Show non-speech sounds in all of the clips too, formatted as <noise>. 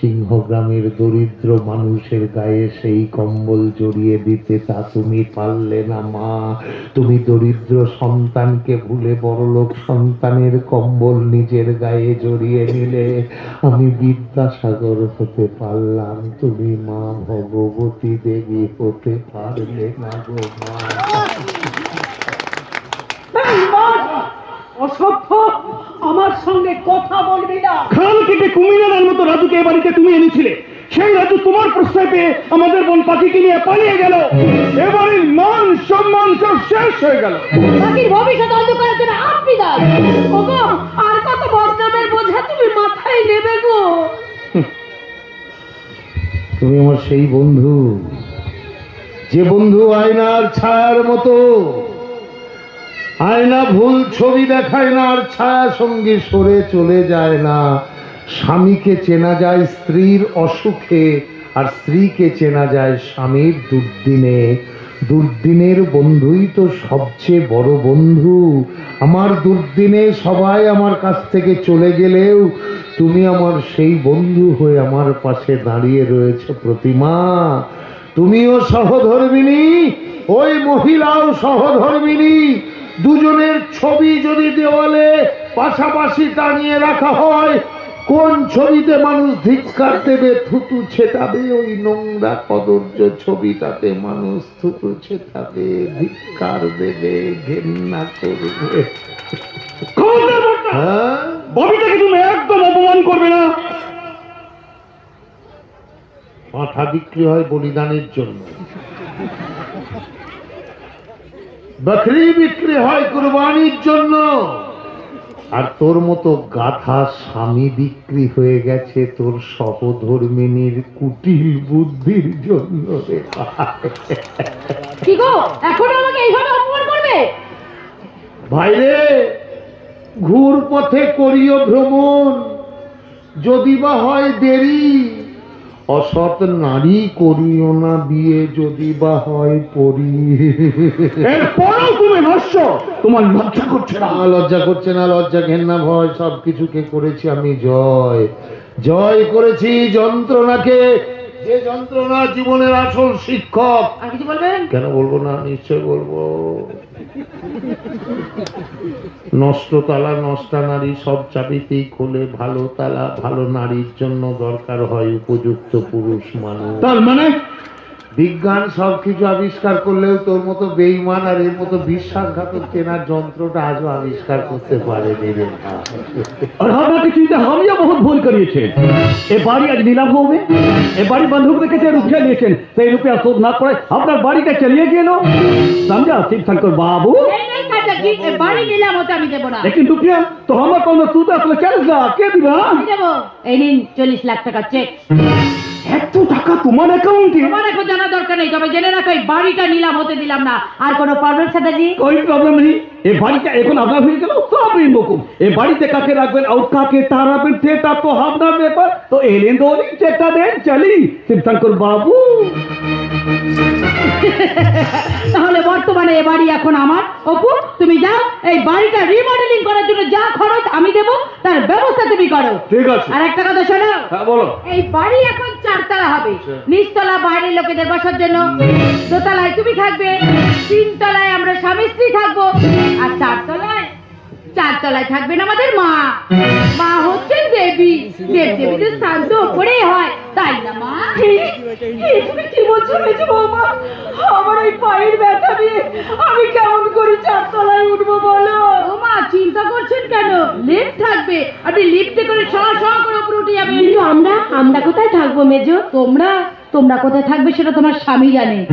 সিংহ গ্রামের দরিদ্র মানুষের গায়ে সেই কম্বল জড়িয়ে দিতে তা তুমি পারলে না, মা। তুমি দরিদ্র সন্তানকে ভুলে বড়লোক সন্তানের কম্বল নিজের গায়ে জড়িয়ে নিলে। আমি বিদ্যাসাগর হতে পারলাম, তুমি মা ভগবতী দেবী হতে পারলে না গো মা। অসভ্য আমার সঙ্গে কথা বলবি না। খাল কেটে কুমিরের মতো রাজুকে বাড়িতে তুমি এনেছিলে। সেই রাজু তোমার প্রস্তাব পেয়ে আমাদের বোন পাখিকে নিয়ে পালিয়ে গেল। এবারে মান সম্মান সব শেষ হয়ে গেল। পাখির ভবিষ্যৎ অন্ধকারের জন্য আপনি দান ওগো আর কত বদনামের বোঝা তুমি মাথায় নেবে গো? তুমি আমার সেই বন্ধু। যে বন্ধু আয়নার ছায়ার মতো। আয়না ভুল ছবি দেখায় না, আর ছায়া সঙ্গে সরে চলে যায় না। স্বামীকে চেনা যায় স্ত্রীর অসুখে, আর স্ত্রীকে চেনা যায় স্বামীর দুর্দিনে। দুর্দিনের বন্ধুই তো সবচেয়ে বড় বন্ধু। আমার দুর্দিনে সবাই আমার কাছ থেকে চলে গেলেও তুমি আমার সেই বন্ধু হয়ে আমার পাশে দাঁড়িয়ে রয়েছে প্রতিমা। তুমিও সহধর্মিনী, ওই মহিলাও সহধর্মিনী। দুজনের ছবি যদি দেওয়ালে পাশাপাশি টানিয়ে রাখা হয় কোন ছবিতে মানুষ ধিক্কার দেবে থুতু ছেটাবে? ওই নোংরা কদর্য ছবিটাতে মানুষ থুতু ছেটাবে ধিক্কার দেবে ঘেন্না করবে। হ্যাঁ? ববিতাকে তুমি একদম অপমান করবে না। পাঁঠা বিক্রি হয় বলিদানের জন্য। বকরি বিক্রি হয় কুরবানির জন্য। আর তোর মতো গাথা স্বামী বিক্রি হয়ে গেছে তোর সহধর্মিনীর কুটিল বুদ্ধির জন্য রে ভাই। কি গো এখন আমাকে এইভাবে অপমান করবে? ভাইরে ঘুর পথে করিও ভ্রমণ যদি বা হয় দেরি। অসৎ নারী করিও না বিয়ে যদি বা হয় পরি। এরপরেও তুমি হাস্য তোমার লজ্জা করছে না। না লজ্জা করছে না লজ্জা ঘেন্না ভয় সব কিছুকে করেছি আমি জয়। জয় করেছি যন্ত্রণাকে। যে যন্ত্রণা জীবনের আসল শিক্ষক। আর কিছু বলবেন? কেন বলব না? নিশ্চয় বলব। নষ্ট তালা, নষ্টা নারী, সব চাবিতেই খোলে ভালো তালা। ভালো নারীর জন্য দরকার হয় উপযুক্ত পুরুষ মানুষ। তার মানে বিজ্ঞান সব কিছু আবিষ্কার করলেও তোর মতো বেইমান আর এর মতো বিশ্বাসঘাতক চেনার যন্ত্রটা আজও আবিষ্কার করতে পারে দেবেন और हम आपकी चिंता ভুল করিয়েছে এ বাড়ি আজ নিলাম হবে এ বাড়ি বন্ধক রেখেছে রুপিয়া নিয়েছেন। সেই রুপিয়া শোধ না করে আপনার বাড়িটা চালিয়ে গেল समझा শিব বাবু। হ্যাঁ? চল্লিশ লাখ টাকা চেক এত টাকা তোমার অ্যাকাউন্টে তোমার এখন জানা দরকার নেই তবে জেনে রাখো এই বাড়িটা নিলাম হতে দিলাম না। আর কোনো প্রবলেম বাড়িটা এখন আপনার হয়ে গেল তো আপনি বাড়িতে কাকে রাখবেন আর কাকে তারাবেন সেটা তো আপনার ব্যাপার। তো এলেন দৌড়ি চেকটা দেন শিবশঙ্কর বাবু। <laughs> তাহলে বর্তমানে এ বাড়ি এখন আমার অপুর এই বাড়িটা রিমডেলিং করার জন্য যা খরচ আমি দেবো তার ব্যবস্থা তুমি করো। ঠিক আছে। আর একটা কথা শোনো। হ্যাঁ বলো। এই বাড়ি এখন চারতলা হবে। নিচতলা বাইরের লোকেদের বসার জন্য। দোতলায় তুমি থাকবে তিনতলায় আমরা স্বামী স্ত্রী থাকব। আর চারতলায় চারতলায় থাকবেন আমাদের মা। মা হচ্ছেন দেবী। দেব দেবীদের স্থান তো ওপরেই হয়। তাই না মা? তুমি কি বলছো মেজো বৌমা? আমার এই পায়ের ব্যথা নিয়ে আমি কেমন করে চারতলায় উঠবো বলো? ও মা চিন্তা করছেন কেন? লিফট থাকবে। আপনি লিফটে করে সহ সহ করে উপরে উঠে যাবেন। কিন্তু আমরা আমরা কোথায় থাকব মেজো? তোমরা তোমরা কোথায় থাকবে সেটা তোমার স্বামী জানে।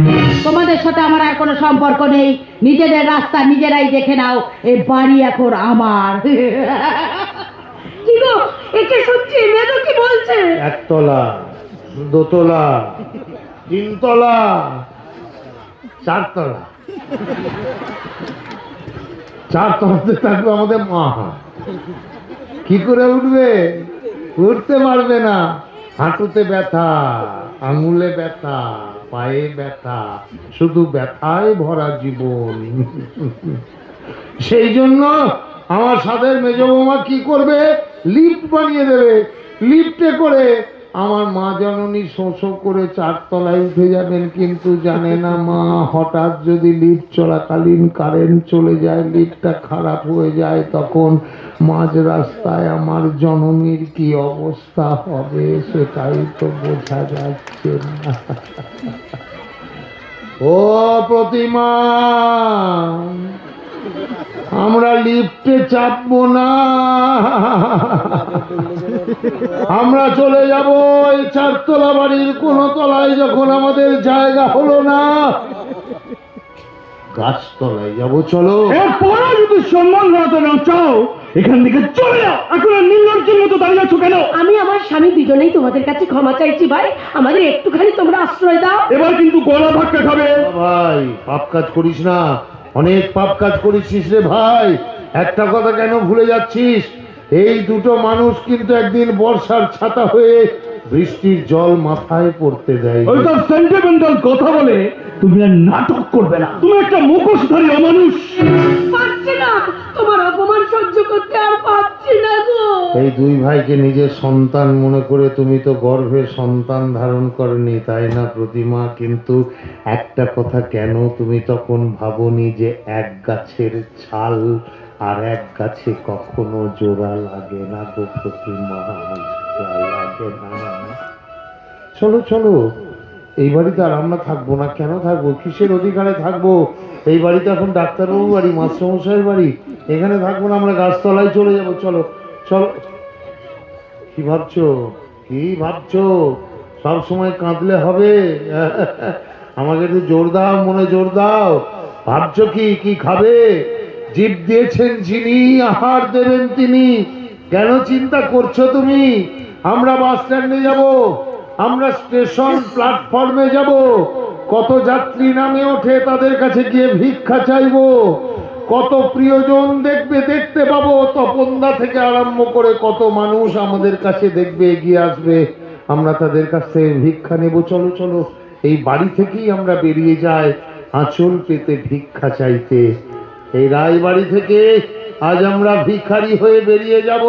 তোমাদের সাথে আমার আর কোনো সম্পর্ক নেই। নিজেদের রাস্তা নিজেরাই দেখে নাও। এই বাড়ি এখন আমার। <laughs> কি গো? একে শুনছি মেজো কি বলছে? একতলা দোতলা তিনতলা চারতলা। চারতলাতে থাকবে আমাদের মা। কি করে উঠবে? উঠতে পারবে না। হাঁটুতে ব্যথা। আঙুলে ব্যথা, পায়ে ব্যথা, শুধু ব্যথায় ভরা জীবন। সেই জন্য আমার সাথে মেজ বৌমা কি করবে? লিফট বানিয়ে দেবে। লিফটে করে আমার মা জননী শোষো করে চারতলায় উঠে যাবেন, কিন্তু জানে না মা, হঠাৎ যদি লিফট চলাকালীন কারেন্ট চলে যায়, লিফটটা খারাপ হয়ে যায়, তখন মাঝ রাস্তায় আমার জননীর কি অবস্থা হবে সেটাই তো বোঝা যাচ্ছে না। ও প্রতিমা, আমরা লিফটে চাপবো না। আমরা চলে যাব এই চারতলা বাড়ির কোন তলায় যখন আমাদের জায়গা হলো না। গাছতলায় যাব চলো। এরপরে যদি সম্মান হারাতে না চাও এখান থেকে চলে যাও। এখন আর নির্লজ্জের মতো দাঁড়িয়ে আছো কেন? আমি আমার স্বামী দুজনেই তোমাদের কাছে ক্ষমা চাইছি ভাই। আমাদের একটুখানি তোমরা আশ্রয় দাও। এবার কিন্তু গলা ধাক্কা খাবে। ভাই পাপ কাজ করিস না। অনেক পাপ কাজ করেছিস রে ভাই। একটা কথা কেন ভুলে যাচ্ছিস? এই দুটো মানুষ কিন্তু একদিন বর্ষার ছাতা হয়ে বৃষ্টির জল মাথায় পড়তে দেয়। ওইসব সেন্টিমেন্টাল কথা বলে তুমি আর নাটক করবে না। তুমি একটা মুখোশধারী অমানুষ। পারছি না। তোমার অপমান সহ্য করতে আর পারছি না গো। এই দুই ভাইকে নিজের সন্তান মনে করে তুমি তো গর্ভে সন্তান ধারণ করনি তাই না প্রতিমা? কিন্তু একটা কথা কেন তুমি তখন ভাবনি যে এক গাছের ছাল আর এক গাছে কখনো জোড়া লাগে না গো প্রতিমা জোড়া লাগে না। চলো চলো, এই বাড়িতে আর আমরা থাকব না। কেন থাকব? কিসের অধিকারে থাকব? এই বাড়িতে এখন ডাক্তারবাবু বাড়ি, মাস্টারমশাইয়ের বাড়ি। এখানে থাকব না, আমরা গাছতলায় চলে যাব। চলো চলো। কি ভাবছ? কি ভাবছ? সব সময় কাঁদলে হবে। আমাকে একটু জোর দাও, মনে জোর দাও। ভাবছ কি? কি খাবে? জীব দিয়েছেন যিনি, আহার দেবেন তিনি। কেন চিন্তা করছ তুমি? আমরা বাস স্ট্যান্ডে যাব, আমরা স্টেশন প্ল্যাটফর্মে যাব। কত যাত্রী নামে ওঠে তাদের কাছে গিয়ে ভিক্ষা চাইব। কত প্রিয়জন দেখবে, দেখতে পাবো। তপনদা থেকে আরম্ভ করে কত মানুষ আমাদের কাছে দেখবে, এগিয়ে আসবে। আমরা তাদের কাছ থেকে ভিক্ষা নেব। চলো চলো। এই বাড়ি থেকেই আমরা বেরিয়ে যাই, আঁচল পেতে ভিক্ষা চাইতে। এই রায়বাড়ি থেকে আজ আমরা ভিখারি হয়ে বেরিয়ে যাব।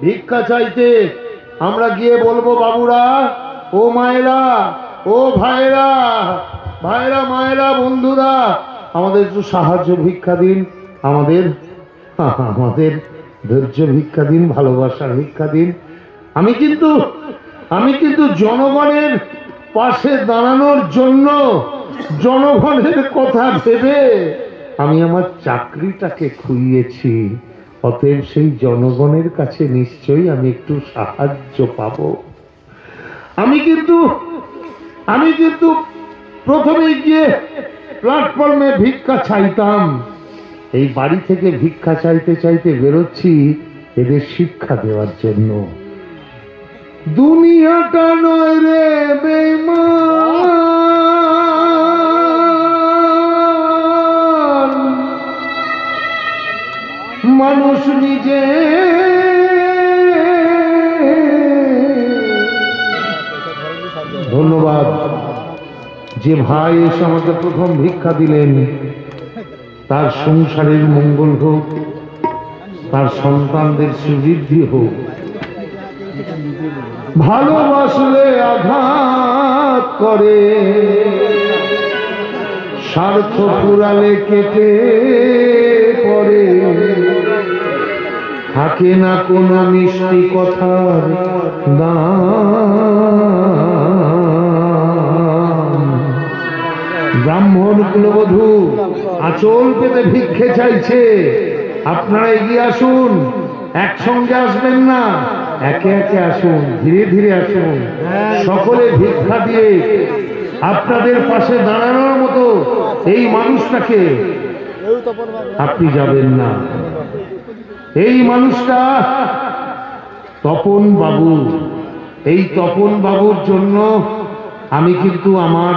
ভিক্ষা চাইতে আমরা গিয়ে বলব, বাবুরা, ও মায়েরা, ও ভাইরা ভাইরা মায়েরা, বন্ধুরা, আমাদের একটু সাহায্য ভিক্ষা দিন। আমাদের আমাদের ধৈর্য ভিক্ষা দিন, ভালোবাসার ভিক্ষা দিন। আমি কিন্তু আমি কিন্তু জনগণের পাশে দাঁড়ানোর জন্য জনগণের কথা ভেবে আমি আমার চাকরিটাকে খুইয়েছি, অতএব সেই জনগণের কাছে নিশ্চয়ই আমি একটু সাহায্য পাবো। আমি কিন্তু আমি কিন্তু প্রথমে গিয়ে প্ল্যাটফর্মে ভিক্ষা চাইতাম। এই বাড়ি থেকে ভিক্ষা চাইতে চাইতে বেরোচ্ছি এদের শিক্ষা দেওয়ার জন্য। দুনিয়াটা নয় রে বেমান মানুষ নিজে। ধন্যবাদ। যে ভাই এসে আমাকে প্রথম ভিক্ষা দিলেন, তার সংসারের মঙ্গল হোক, তার সন্তানদের সুবৃদ্ধি হোক। ভালোবাসলে আঘাত করে। স্বার্থ পুরালে কেটে পড়ে। থাকে না কোনো মিষ্টি কথার ব্রাহ্মণ কুলবধূ, আচল পেতে ভিক্ষে চাইছে। আপনারা এগিয়ে আসুন, একসঙ্গে আসবেন না। একে একে আসুন, ধীরে ধীরে আসুন। সকলে ভিক্ষা দিয়ে আপনাদের পাশে দাঁড়ানোর মতো এই মানুষটাকে আপনি যাবেন না। এই মানুষটা তপন বাবু। এই তপন বাবুর জন্য আমি কিন্তু আমার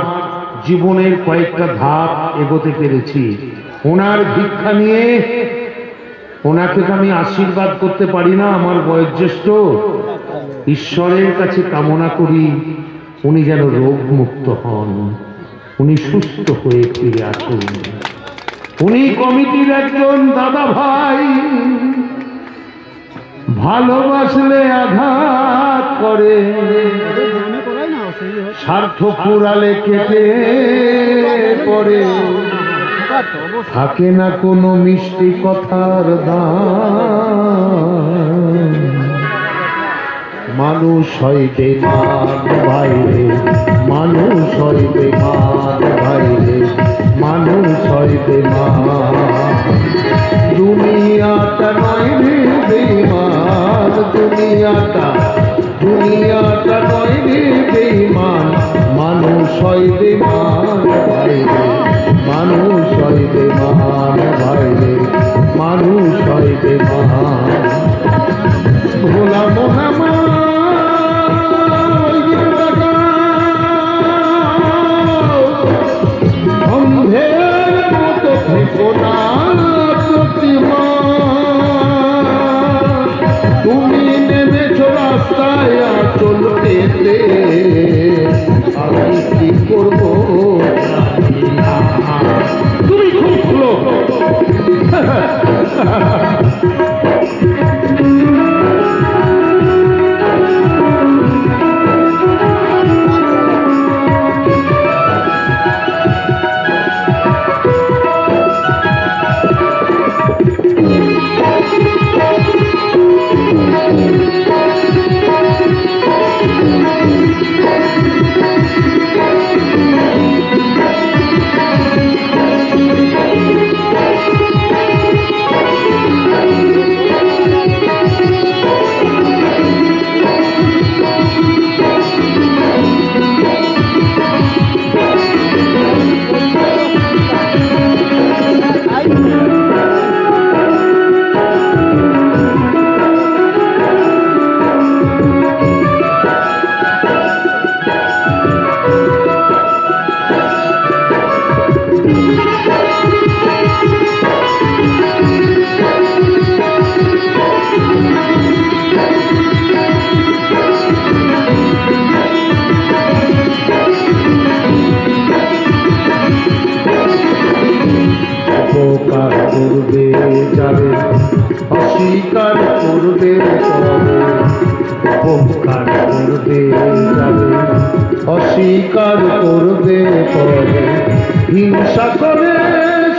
জীবনের কয়েকটা ধাপ এগোতে পেরেছি। ওনার ভিক্ষা নিয়ে ওনাকে আমি আশীর্বাদ করতে পারি না, আমার বয়োজ্যেষ্ঠ। ঈশ্বরের কাছে কামনা করি উনি যেন রোগ মুক্ত হন, উনি সুস্থ হয়ে ফিরে আসুন। উনি কমিটির একজন দাদা ভাই। ভালোবাসলে আঘাত করে। স্বার্থ ফুরালে কেটে পড়ে। থাকে না কোনো মিষ্টি কথার দাম। মানুষ হয় বেমান বাইরে, মানুষ হয় বেমান বাইরে। মানুষ হইতে বেমান দুনিয়াটা নয় বেমান দুনিয়াটা অস্বীকার করবে তবে উপকার করবে যাবে অস্বীকার করবে তবে। হিংসা করে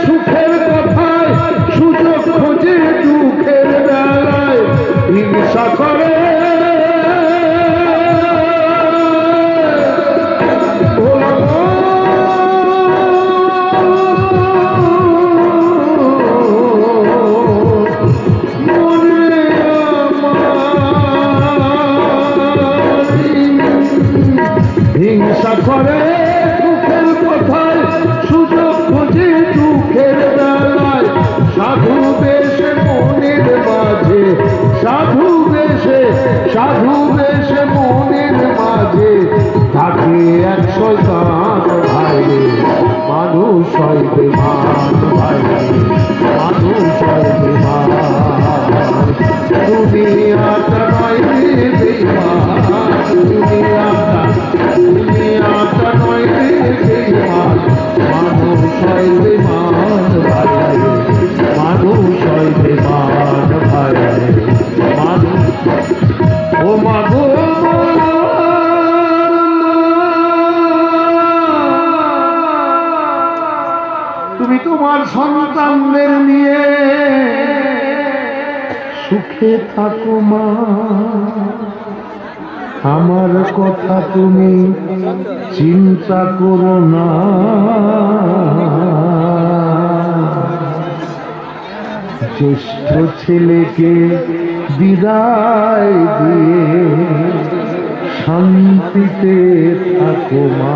সুখের কথায়, সুযোগ খোঁজে দুঃখের বেলায়। হিংসা করে সাধু মনের মাঝে থাকে এক শয়তান ভাই মানুষ হয় বেমান ভাই মানুষ হয় বেমান দুনিয়াটা নয় বেমান সন্তানদের নিয়ে। সুখে থাকো মা। আমার কথা তুমি চিন্তা করো না। জ্যেষ্ঠ ছেলেকে বিদায় দিয়ে শান্তিতে থাকো মা।